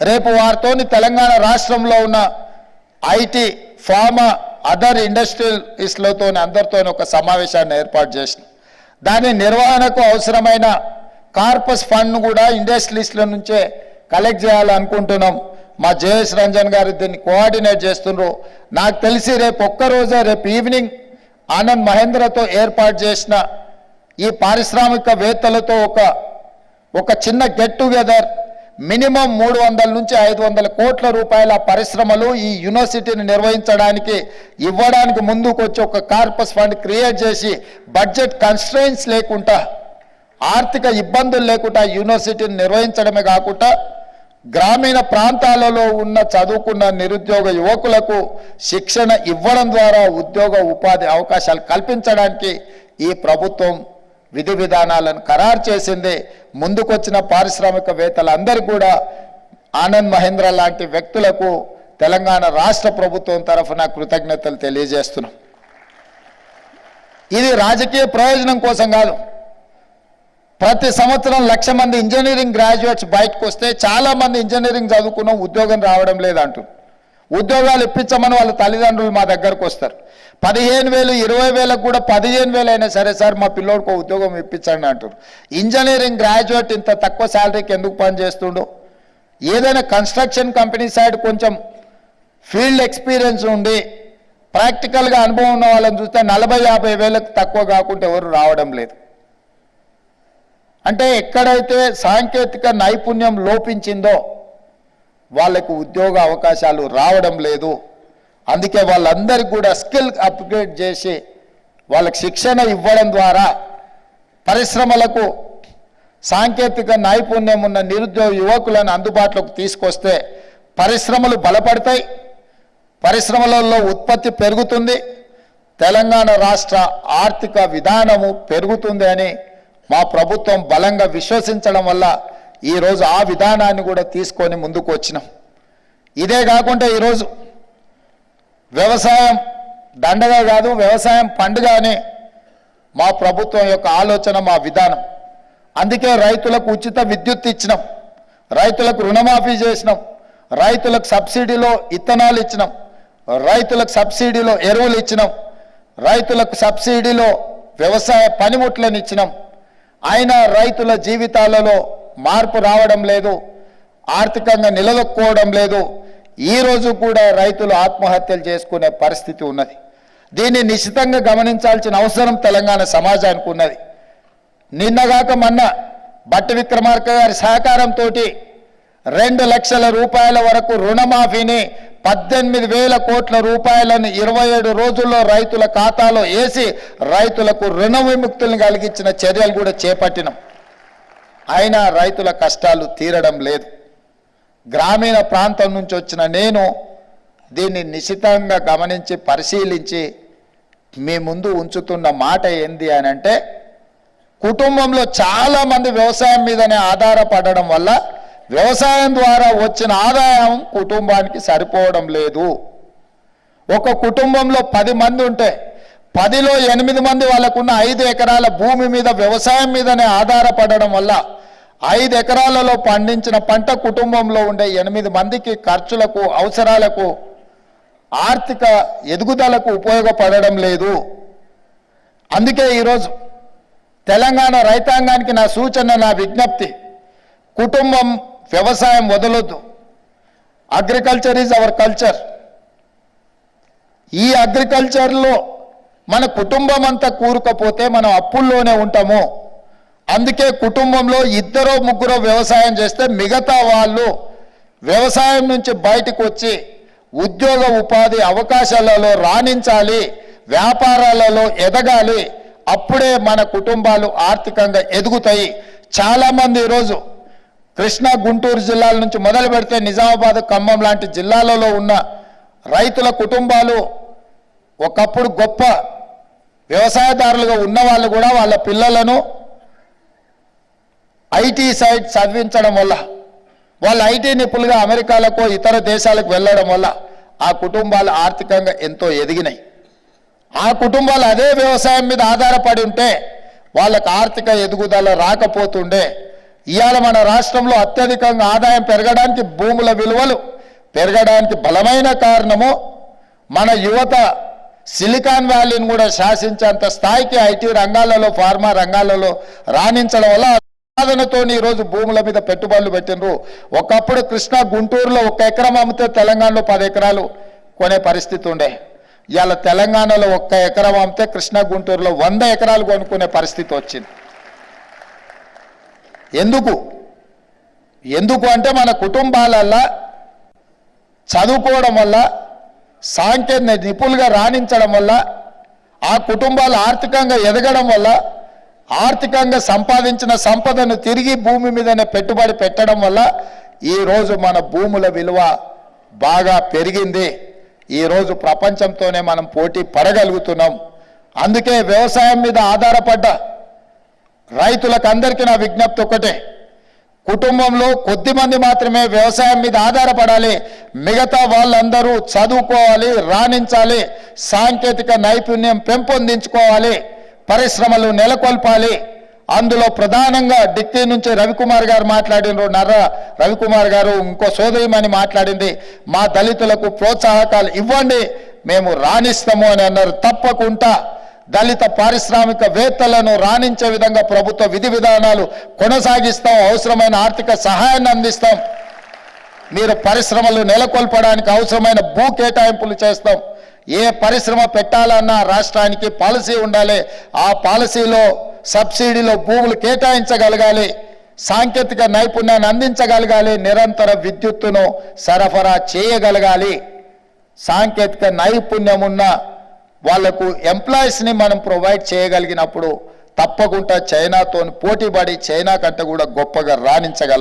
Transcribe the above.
రేపు వారితోని తెలంగాణ రాష్ట్రంలో ఉన్న ఐటీ ఫార్మా అదర్ ఇండస్ట్రియలిస్టులతో అందరితో ఒక సమావేశాన్ని ఏర్పాటు చేసిన. దాని నిర్వహణకు అవసరమైన కార్పస్ ఫండ్ను కూడా ఇండస్ట్రియలిస్టుల నుంచే కలెక్ట్ చేయాలనుకుంటున్నాం మా జయేష్ రంజన్ గారు దీన్ని కోఆర్డినేట్ చేస్తున్నారు నాకు తెలిసి రేపు ఒక్కరోజే రేపు ఈవినింగ్ ఆనంద్ మహేంద్రతో ఏర్పాటు చేసిన ఈ పారిశ్రామికవేత్తలతో ఒక ఒక చిన్న గెట్ టుగెదర్ మినిమం మూడు వందల నుంచి ఐదు వందల కోట్ల రూపాయల పరిశ్రమలు ఈ యూనివర్సిటీని నిర్వహించడానికి ఇవ్వడానికి ముందుకు వచ్చి ఒక కార్పస్ ఫండ్ క్రియేట్ చేసి బడ్జెట్ కన్స్ట్రెయిన్స్ లేకుండా ఆర్థిక ఇబ్బందులు లేకుండా యూనివర్సిటీని నిర్వహించడమే కాకుండా గ్రామీణ ప్రాంతాలలో ఉన్న చదువుకున్న నిరుద్యోగ యువకులకు శిక్షణ ఇవ్వడం ద్వారా ఉద్యోగ ఉపాధి అవకాశాలు కల్పించడానికి ఈ ప్రభుత్వం విధి విధానాలను ఖరారు చేసింది. ముందుకొచ్చిన పారిశ్రామికవేత్తలందరూ కూడా ఆనంద్ మహేంద్ర లాంటి వ్యక్తులకు తెలంగాణ రాష్ట్ర ప్రభుత్వం తరఫున కృతజ్ఞతలు తెలియజేస్తున్నాం. ఇది రాజకీయ ప్రయోజనం కోసం కాదు. ప్రతి సంవత్సరం లక్ష మంది ఇంజనీరింగ్ గ్రాడ్యుయేట్స్ బయటకు వస్తే చాలామంది ఇంజనీరింగ్ చదువుకున్న ఉద్యోగం రావడం లేదంటున్నారు. ఉద్యోగాలు ఇప్పించమని వాళ్ళ తల్లిదండ్రులు మా దగ్గరకు వస్తారు. పదిహేను వేలు ఇరవై వేలకు కూడా పదిహేను వేలు అయినా సరే సార్ మా పిల్లోడికి ఉద్యోగం ఇప్పించండి అంటారు ఇంజనీరింగ్ గ్రాడ్యుయేట్ ఇంత తక్కువ శాలరీకి ఎందుకు పనిచేస్తుండో ఏదైనా కన్స్ట్రక్షన్ కంపెనీ సైడ్ కొంచెం ఫీల్డ్ ఎక్స్పీరియన్స్ ఉండి ప్రాక్టికల్గా అనుభవం ఉన్న వాళ్ళని చూస్తే నలభై యాభై వేలకు తక్కువ కాకుండా ఎవరు రావడం లేదు. అంటే ఎక్కడైతే సాంకేతిక నైపుణ్యం లోపించిందో వాళ్ళకు ఉద్యోగ అవకాశాలు రావడం లేదు. అందుకే వాళ్ళందరికీ కూడా స్కిల్ అప్గ్రేడ్ చేసి వాళ్ళకి శిక్షణ ఇవ్వడం ద్వారా పరిశ్రమలకు సాంకేతిక నైపుణ్యం ఉన్న నిరుద్యోగ యువకులను అందుబాటులోకి తీసుకొస్తే పరిశ్రమలు బలపడతాయి. పరిశ్రమలలో ఉత్పత్తి పెరుగుతుంది. తెలంగాణ రాష్ట్ర ఆర్థిక విధానము పెరుగుతుంది అని మా ప్రభుత్వం బలంగా విశ్వసించడం వల్ల ఈరోజు ఆ విధానాన్ని కూడా తీసుకొని ముందుకు వచ్చినాం. ఇదే కాకుండా ఈరోజు వ్యవసాయం దండగా కాదు వ్యవసాయం పండుగ అనే మా ప్రభుత్వం యొక్క ఆలోచన మా విధానం. అందుకే రైతులకు ఉచిత విద్యుత్ ఇచ్చినాం. రైతులకు రుణమాఫీ చేసినాం. రైతులకు సబ్సిడీలో ఇత్తనాలు ఇచ్చినాం. రైతులకు సబ్సిడీలో ఎరువులు ఇచ్చినాం. రైతులకు సబ్సిడీలో వ్యవసాయ పనిముట్లను ఇచ్చినాం. అయినా రైతుల జీవితాలలో మార్పు రావడం లేదు ఆర్థికంగా నిలదొక్కుకోవడం లేదు. ఈ రోజు కూడా రైతులు ఆత్మహత్యలు చేసుకునే పరిస్థితి ఉన్నది. దీన్ని నిశ్చితంగా గమనించాల్సిన అవసరం తెలంగాణ సమాజానికి ఉన్నది. నిన్నగాక మొన్న బట్టి విక్రమార్క గారి సహకారంతో రెండు లక్షల రూపాయల వరకు రుణమాఫీని పద్దెనిమిది వేల కోట్ల రూపాయలను ఇరవై ఏడు రోజుల్లో రైతుల ఖాతాలో వేసి రైతులకు రుణ విముక్తులను కలిగించిన చర్యలు కూడా చేపట్టినాం. అయినా రైతుల కష్టాలు తీరడం లేదు. గ్రామీణ ప్రాంతం నుంచి వచ్చిన నేను దీన్ని నిశితంగా గమనించి పరిశీలించి మీ ముందు ఉంచుతున్న మాట ఏంది అని అంటే కుటుంబంలో చాలామంది వ్యవసాయం మీదనే ఆధారపడడం వల్ల వ్యవసాయం ద్వారా వచ్చిన ఆదాయం కుటుంబానికి సరిపోవడం లేదు. ఒక కుటుంబంలో పది మంది ఉంటే పదిలో ఎనిమిది మంది వాళ్ళకున్న ఐదు ఎకరాల భూమి మీద వ్యవసాయం మీదనే ఆధారపడడం వల్ల ఐదు ఎకరాలలో పండించిన పంట కుటుంబంలో ఉండే ఎనిమిది మందికి ఖర్చులకు అవసరాలకు ఆర్థిక ఎదుగుదలకు ఉపయోగపడడం లేదు. అందుకే ఈరోజు తెలంగాణ రైతాంగానికి నా సూచన నా విజ్ఞప్తి కుటుంబం వ్యవసాయం వదలొద్దు. అగ్రికల్చర్ ఈజ్ అవర్ కల్చర్ ఈ అగ్రికల్చర్లో మన కుటుంబం అంతా కూరుకపోతే మనం అప్పుల్లోనే ఉంటాము. అందుకే కుటుంబంలో ఇద్దరు ముగ్గురో వ్యవసాయం చేస్తే మిగతా వాళ్ళు వ్యవసాయం నుంచి బయటకు వచ్చి ఉద్యోగ ఉపాధి అవకాశాలలో రాణించాలి వ్యాపారాలలో ఎదగాలి. అప్పుడే మన కుటుంబాలు ఆర్థికంగా ఎదుగుతాయి. చాలామంది ఈరోజు కృష్ణా గుంటూరు జిల్లాల నుంచి మొదలు పెడితే నిజామాబాద్ ఖమ్మం లాంటి జిల్లాలలో ఉన్న రైతుల కుటుంబాలు ఒకప్పుడు గొప్ప వ్యవసాయదారులుగా ఉన్న వాళ్ళు కూడా వాళ్ళ పిల్లలను ఐటీ సైడ్ చదివించడం వల్ల వాళ్ళు ఐటీ నిపుణులుగా అమెరికాలకు ఇతర దేశాలకు వెళ్ళడం వల్ల ఆ కుటుంబాలు ఆర్థికంగా ఎంతో ఎదిగినాయి. ఆ కుటుంబాలు అదే వ్యవసాయం మీద ఆధారపడి ఉంటే వాళ్ళకు ఆర్థిక ఎదుగుదల రాకపోతుండే ఇవాళ మన రాష్ట్రంలో అత్యధికంగా ఆదాయం పెరగడానికి భూముల విలువలు పెరగడానికి బలమైన కారణము మన యువత సిలికాన్ వ్యాలీని కూడా శాసించేంత స్థాయికి ఐటీ రంగాలలో ఫార్మా రంగాలలో రాణించడం వల్ల సాధనతో ఈరోజు భూముల మీద పెట్టుబడులు పెట్టినరు ఒకప్పుడు కృష్ణా గుంటూరులో ఒక ఎకరం అమ్మితే తెలంగాణలో పది ఎకరాలు కొనే పరిస్థితి ఉండే. ఇవాళ తెలంగాణలో ఒక్క ఎకరం అమ్మితే కృష్ణా గుంటూరులో వంద ఎకరాలు కొనుక్కునే పరిస్థితి వచ్చింది. ఎందుకు? ఎందుకు అంటే మన కుటుంబాలల్లా చదువుకోవడం వల్ల సాంకేతిక నిపుణులుగా రాణించడం వల్ల ఆ కుటుంబాలు ఆర్థికంగా ఎదగడం వల్ల ఆర్థికంగా సంపాదించిన సంపదను తిరిగి భూమి మీదనే పెట్టుబడి పెట్టడం వల్ల ఈరోజు మన భూముల విలువ బాగా పెరిగింది. ఈరోజు ప్రపంచంతోనే మనం పోటీ పడగలుగుతున్నాం. అందుకే వ్యవసాయం మీద ఆధారపడ్డ రైతులకు అందరికీ నా విజ్ఞప్తి ఒకటే కుటుంబంలో కొద్దిమంది మాత్రమే వ్యవసాయం మీద ఆధారపడాలి. మిగతా వాళ్ళందరూ చదువుకోవాలి రాణించాలి. సాంకేతిక నైపుణ్యం పెంపొందించుకోవాలి. పరిశ్రమలు నెలకొల్పాలి. అందులో ప్రధానంగా డిక్కీ నుంచి రవికుమార్ గారు మాట్లాడినారు. నర్ర రవికుమార్ గారు ఇంకో సోదరిమని మాట్లాడింది. మా దళితులకు ప్రోత్సాహకాలు ఇవ్వండి. మేము రాణిస్తాము అని అన్నారు. తప్పకుండా. దళిత పారిశ్రామికవేత్తలను రాణించే విధంగా ప్రభుత్వ విధి విధానాలు కొనసాగిస్తాం. అవసరమైన ఆర్థిక సహాయాన్ని అందిస్తాం. మీరు పరిశ్రమలు నెలకొల్పడానికి అవసరమైన భూ కేటాయింపులు చేస్తాం. ఏ పరిశ్రమ పెట్టాలన్నా రాష్ట్రానికి పాలసీ ఉండాలి. ఆ పాలసీలో సబ్సిడీలో భూములు కేటాయించగలగాలి. సాంకేతిక నైపుణ్యాన్ని అందించగలగాలి. నిరంతర విద్యుత్తును సరఫరా చేయగలగాలి. సాంకేతిక నైపుణ్యం ఉన్న వాళ్ళకు ఎంప్లాయీస్ని మనం ప్రొవైడ్ చేయగలిగినప్పుడు తప్పకుండా చైనాతో పోటీపడి చైనా కంటే కూడా గొప్పగా రాణించగలం.